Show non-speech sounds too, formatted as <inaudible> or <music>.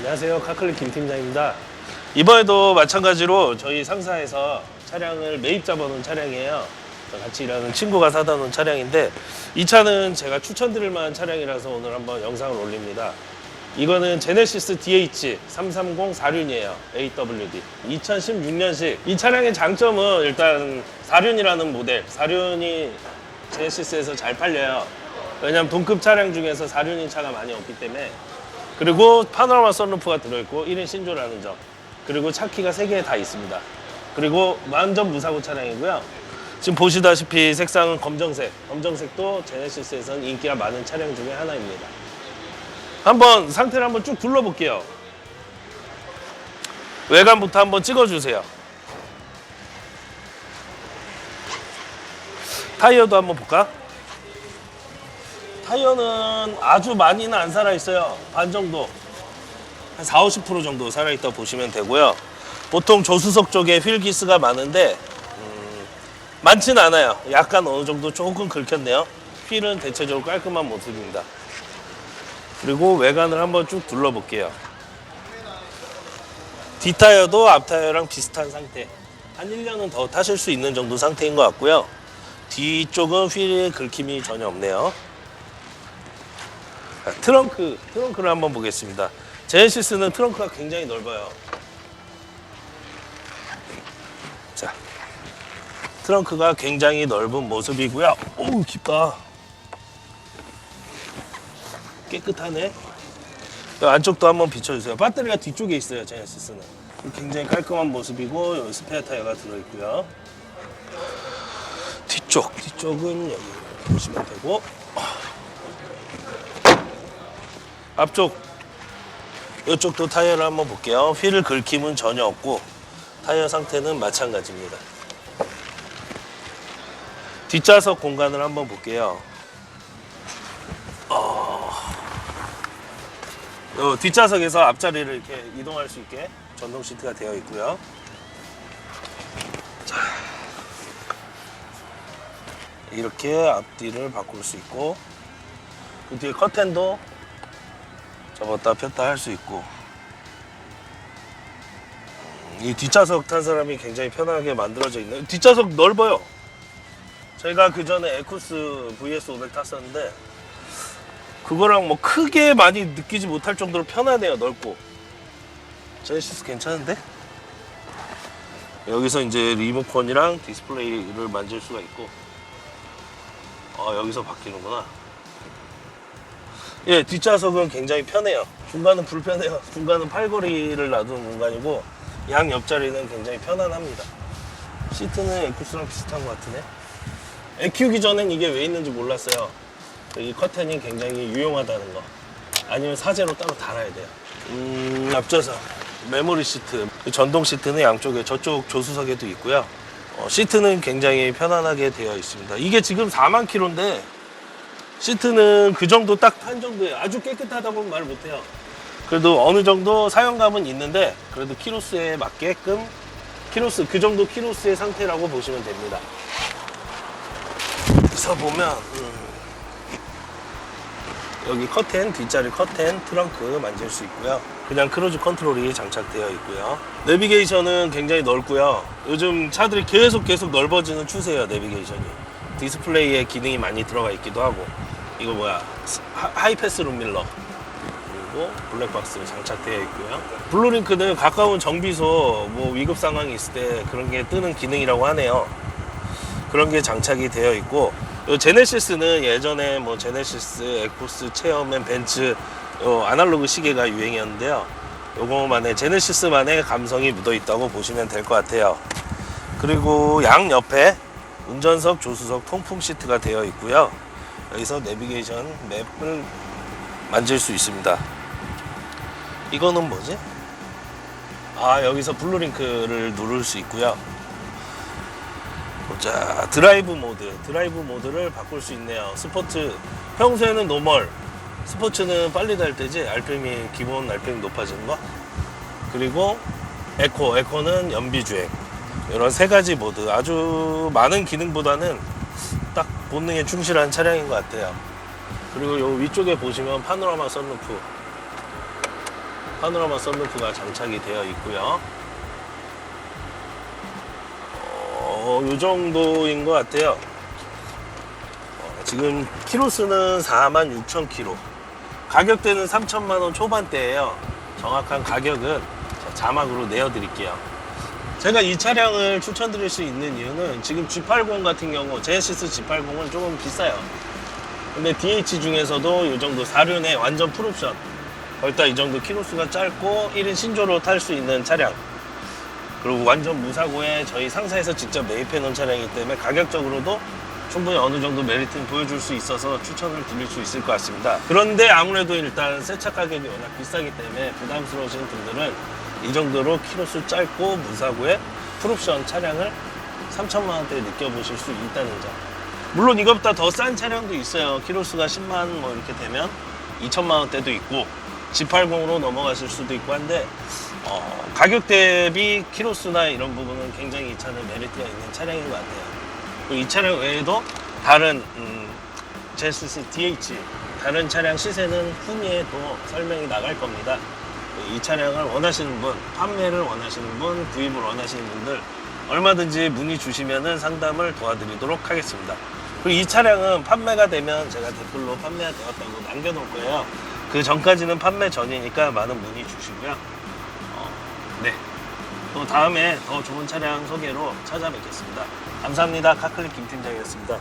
안녕하세요. 카클릭 김 팀장입니다. 이번에도 마찬가지로 저희 상사에서 차량을 매입 잡아놓은 차량이에요. 같이 일하는 친구가 사다 놓은 차량인데 이 차는 제가 추천드릴 만한 차량이라서 오늘 한번 영상을 올립니다. 이거는 제네시스 DH 330 4륜이에요. AWD. 2016년식. 이 차량의 장점은 일단 4륜이라는 모델. 4륜이 제네시스에서 잘 팔려요. 왜냐면 동급 차량 중에서 4륜인 차가 많이 없기 때문에 그리고 파노라마 썬루프가 들어있고 1인 신조라는 점. 그리고 차키가 3개 다 있습니다. 그리고 완전 무사고 차량이고요. 지금 보시다시피 색상은 검정색. 검정색도 제네시스에서는 인기가 많은 차량 중에 하나입니다. 한번 상태를 한번 쭉 둘러볼게요. 외관부터 한번 찍어주세요. 타이어도 한번 볼까? 타이어는 아주 많이는 안 살아있어요. 반 정도. 한 4, 50% 정도 살아있다 보시면 되고요. 보통 조수석 쪽에 휠기스가 많은데, 음, 많지는 않아요. 약간 어느 정도 조금 긁혔네요. 휠은 대체적으로 깔끔한 모습입니다. 그리고 외관을 한번 쭉 둘러볼게요. 뒷타이어도 앞타이어랑 비슷한 상태. 한 1년은 더 타실 수 있는 정도 상태인 것 같고요. 뒤쪽은 휠에 긁힘이 전혀 없네요. 자, 트렁크, 트렁크를 한번 보겠습니다. 제네시스는 트렁크가 굉장히 넓어요. 자, 트렁크가 굉장히 넓은 모습이고요. 오, 깊다. 깨끗하네. 이 안쪽도 한번 비춰주세요. 배터리가 뒤쪽에 있어요, 제네시스는. 굉장히 깔끔한 모습이고, 여기 스페어 타이어가 들어있고요. 뒤쪽, 뒤쪽은 여기 보시면 되고, 앞쪽 이쪽도 타이어를 한번 볼게요. 휠을 긁힘은 전혀 없고 타이어 상태는 마찬가지입니다. 뒷좌석 공간을 한번 볼게요. 어... 요 뒷좌석에서 앞자리를 이렇게 이동할 수 있게 전동 시트가 되어 있고요. 자, 이렇게 앞뒤를 바꿀 수 있고 그 뒤에 커튼도 접었다 폈다 할 수 있고. 음, 이 뒷좌석 탄 사람이 굉장히 편하게 만들어져 있는 뒷좌석 넓어요. 제가 그 전에 에쿠스 VS500 탔었는데 그거랑 뭐 크게 많이 느끼지 못할 정도로 편하네요 넓고. 제네시스 괜찮은데? 여기서 이제 리모컨이랑 디스플레이를 만질 수가 있고. 어 여기서 바뀌는구나 예, 뒷좌석은 굉장히 편해요. 중간은 불편해요. <laughs> 중간은 팔걸이를 놔두는 공간이고 양 옆자리는 굉장히 편안합니다. 시트는 에쿠스랑 비슷한 것 같으네. 애 키우기 전엔 이게 왜 있는지 몰랐어요. 이 커튼이 굉장히 유용하다는 거. 아니면 사제로 따로 달아야 돼요. 음, 앞좌석 메모리 시트. 전동 시트는 양쪽에 저쪽 조수석에도 있고요. 어, 시트는 굉장히 편안하게 되어 있습니다. 이게 지금 4만 킬로인데 시트는 그 정도 딱 한 정도예요. 아주 깨끗하다고는 말 못해요. 그래도 어느 정도 사용감은 있는데 그래도 키로수에 맞게끔 키로수 그 정도 키로수의 상태라고 보시면 됩니다. 그래서 보면 음, 여기 커튼 뒷자리 커튼 트렁크 만질 수 있고요. 그냥 크루즈 컨트롤이 장착되어 있고요. 내비게이션은 굉장히 넓고요. 요즘 차들이 계속 계속 넓어지는 추세예요. 내비게이션이. 디스플레이에 기능이 많이 들어가 있기도 하고 이거 뭐야? 하- 하이패스 룸밀러. 그리고 블랙박스 장착되어 있고요. 블루링크는 가까운 정비소 뭐 위급 상황이 있을 때 그런 게 뜨는 기능이라고 하네요. 그런 게 장착이 되어 있고 요 제네시스는 예전에 뭐 제네시스, 에코스, 체어맨, 벤츠 요 아날로그 시계가 유행이었는데요. 요거만의 제네시스만의 감성이 묻어 있다고 보시면 될 것 같아요. 그리고 양 옆에 운전석, 조수석 통풍 시트가 되어 있고요. 여기서 내비게이션 맵을 만질 수 있습니다. 이거는 뭐지? 아 여기서 블루링크를 누를 수 있고요. 자 드라이브 모드, 드라이브 모드를 바꿀 수 있네요. 스포츠 평소에는 노멀, 스포츠는 빨리 달 때지 RPM이 기본 RPM 높아지는 거. 그리고 에코, 에코는 연비 주행. 이런 세 가지 모드 아주 많은 기능보다는 딱 본능에 충실한 차량인 것 같아요. 그리고 요 위쪽에 보시면 파노라마 선루프 파노라마 썬루프가 장착이 되어 있고요. 어, 요 정도인 것 같아요. 어, 지금 키로수는 4만 6천 키로. 가격대는 3천만 원 초반대예요. 정확한 가격은 자, 자막으로 내어드릴게요. 제가 이 차량을 추천드릴 수 있는 이유는 지금 G80 같은 경우 제네시스 G80은 조금 비싸요. 근데 DH 중에서도 이 정도 4륜의 완전 풀옵션 거기다 이 정도 키로수가 짧고 1인 신조로 탈 수 있는 차량 그리고 완전 무사고에 저희 상사에서 직접 매입해 놓은 차량이기 때문에 가격적으로도 충분히 어느 정도 메리트는 보여줄 수 있어서 추천을 드릴 수 있을 것 같습니다 그런데 아무래도 일단 새 차 가격이 워낙 비싸기 때문에 부담스러우신 분들은 이 정도로 키로수 짧고 무사고에 풀옵션 차량을 3천만 원대에 느껴보실 수 있다는 점 물론 이것보다 더 싼 차량도 있어요. 키로수가 10만 뭐 이렇게 되면 2천만 원대도 있고 G80으로 넘어가실 수도 있고 한데 어, 가격 대비 키로수나 이런 부분은 굉장히 이 차는 메리트가 있는 차량인 것 같아요. 이 차량 외에도 다른 음, 제스스 DH 다른 차량 시세는 후미에 또 설명이 나갈 겁니다. 이 차량을 원하시는 분, 판매를 원하시는 분, 구입을 원하시는 분들 얼마든지 문의 주시면은 상담을 도와드리도록 하겠습니다. 그리고 이 차량은 판매가 되면 제가 댓글로 판매가 되었다고 남겨놓을 거예요. 그 전까지는 판매 전이니까 많은 문의 주시고요. 어, 네. 또 다음에 더 좋은 차량 소개로 찾아뵙겠습니다. 감사합니다. 카클릭 김 팀장이었습니다.